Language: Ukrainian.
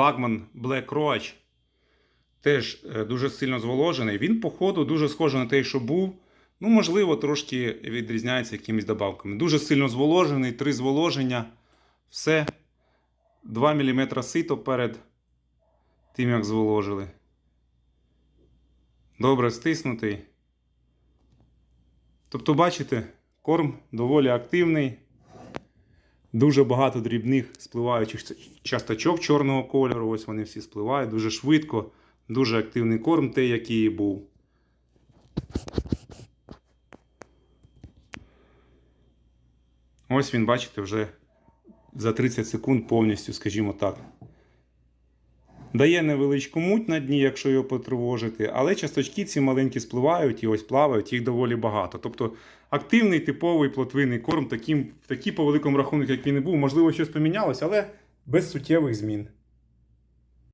Флагман Black Roach теж е, дуже сильно зволожений. Він, по ходу, дуже схожий на той, що був. Ну, можливо, трошки відрізняється якимись добавками. Дуже сильно зволожений, три зволоження. Все. 2 мм сито перед тим, як зволожили. Добре стиснутий. Тобто, бачите, корм доволі активний. Дуже багато дрібних спливаючих часточок чорного кольору. Ось вони всі спливають дуже швидко. Дуже активний корм, той, який був. Ось він, бачите, вже за 30 секунд повністю, скажімо так. Дає невеличку муть на дні, якщо його потривожити, але часточки ці маленькі спливають і ось плавають, їх доволі багато. Тобто активний типовий плотвинний корм, таким, такий по великому рахунку, як він і був, можливо, щось помінялось, але без суттєвих змін.